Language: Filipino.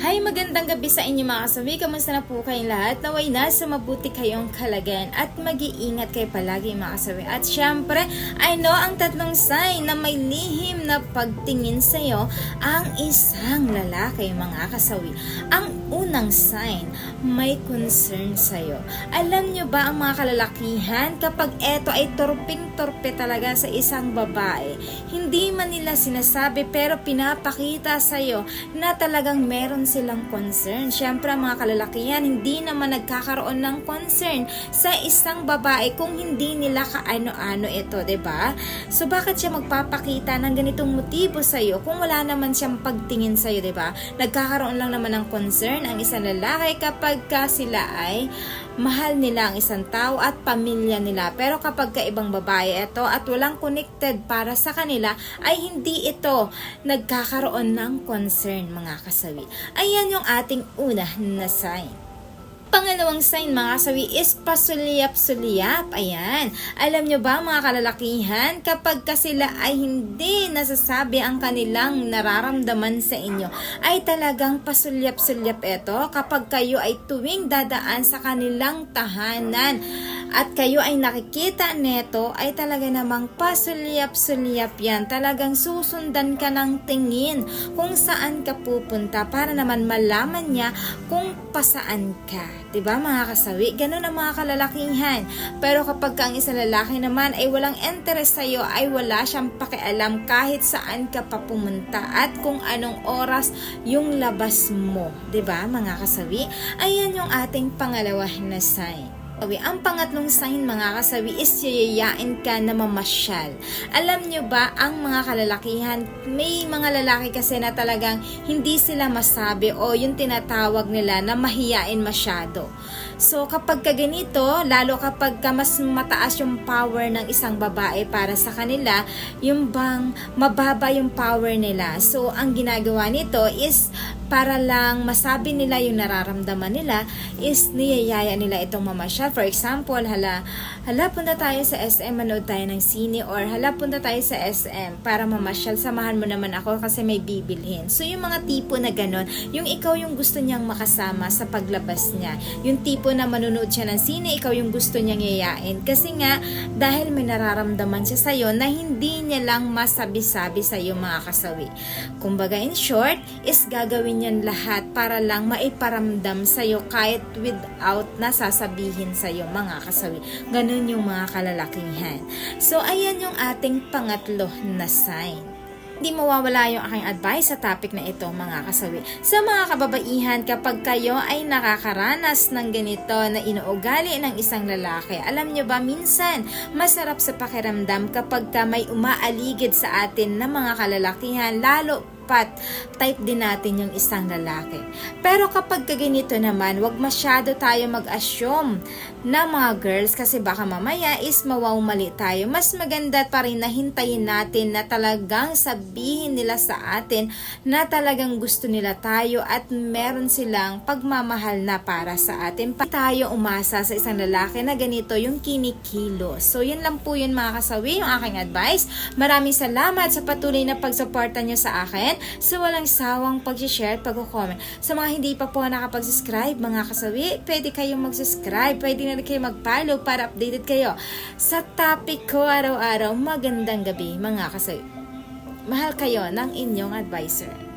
嘿 Hi, magandang gabi sa inyo mga kasabi. Kamusta na po kayong lahat? Naway nasa mabuti kayong kalagayan at mag-iingat kayo palagi mga kasabi. At syempre, I know ang tatlong sign na may lihim na pagtingin sa'yo ang isang lalaki mga kasawi. Ang unang sign, may concern sa'yo. Alam nyo ba ang mga kalalakihan kapag eto ay torping-torpe talaga sa isang babae, hindi man nila sinasabi pero pinapakita sa'yo na talagang meron silang concern. Siyempre, mga kalalakihan, hindi naman nagkakaroon ng concern sa isang babae kung hindi nila kaano-ano ito, ba? So, bakit siya magpapakita ng ganitong motibo sa iyo kung wala naman siyang pagtingin sa iyo, 'di ba? Nagkakaroon lang naman ng concern ang isang lalaki kapag ka sila ay mahal nila ang isang tao at pamilya nila. Pero kapag ka ibang babae ito at walang connected para sa kanila, ay hindi ito nagkakaroon ng concern mga kasawi. Ayan yung ating una na sign. Pangalawang sign mga kasawi is pasulyap-sulyap. Ayan. Alam nyo ba mga kalalakihan, kapag ka sila ay hindi nasasabi ang kanilang nararamdaman sa inyo, ay talagang pasulyap-sulyap ito kapag kayo ay tuwing dadaan sa kanilang tahanan at kayo ay nakikita neto ay talaga namang pasulyap-sulyap yan. Talagang susundan ka ng tingin kung saan ka pupunta para naman malaman niya kung pasaan ka. ba mga kasawi? Ganun ang mga kalalakihan. Pero kapag ka ang isang lalaki naman ay walang interest sa iyo, ay wala siyang pakialam kahit saan ka pa pumunta at kung anong oras yung labas mo. ba mga kasawi? Ayan yung ating pangalawa na sign. Kasawi. Ang pangatlong sign mga kasawi is yayayain ka na mamasyal. Alam nyo ba, ang mga kalalakihan, may mga lalaki kasi na talagang hindi sila masabi o yung tinatawag nila na mahiyain masyado. So kapag ka ganito, lalo kapag ka mas mataas yung power ng isang babae para sa kanila, yung bang mababa yung power nila. So ang ginagawa nito is para lang masabi nila yung nararamdaman nila is niyayaya nila itong mamasyal. For example, hala, hala punta tayo sa SM, manood tayo ng sine or hala punta tayo sa SM para mamasyal, samahan mo naman ako kasi may bibilhin. So yung mga tipo na ganon, yung ikaw yung gusto niyang makasama sa paglabas niya. Yung tipo na manunood siya ng sine, ikaw yung gusto niyang yayain. Kasi nga, dahil may nararamdaman siya sa'yo na hindi niya lang masabi-sabi sa'yo mga kasawi. Kumbaga in short, is gagawin yan lahat para lang maiparamdam sa'yo kahit without na sasabihin sa'yo mga kasawi. Ganun yung mga kalalakihan. So, ayan yung ating pangatlo na sign. Hindi mawawala yung aking advice sa topic na ito mga kasawi. Sa mga kababaihan, kapag kayo ay nakakaranas ng ganito na inuugali ng isang lalaki, alam nyo ba minsan masarap sa pakiramdam kapag ka may umaaligid sa atin na mga kalalakihan, lalo pat type din natin yung isang lalaki. Pero kapag kaganito naman, wag masyado tayo mag-assume na mga girls kasi baka mamaya is mawawmali tayo. Mas maganda pa rin na hintayin natin na talagang sabihin nila sa atin na talagang gusto nila tayo at meron silang pagmamahal na para sa atin. Pa tayo umasa sa isang lalaki na ganito yung kinikilo. So yun lang po yun mga kasawi, yung aking advice. Maraming salamat sa patuloy na pagsuporta nyo sa akin sa walang sawang pag-share, pag-comment. Sa mga hindi pa po nakapag-subscribe, mga kasawi, pwede kayong mag-subscribe, pwede na rin kayo mag-follow para updated kayo sa topic ko araw-araw. Magandang gabi, mga kasawi. Mahal kayo ng inyong advisor.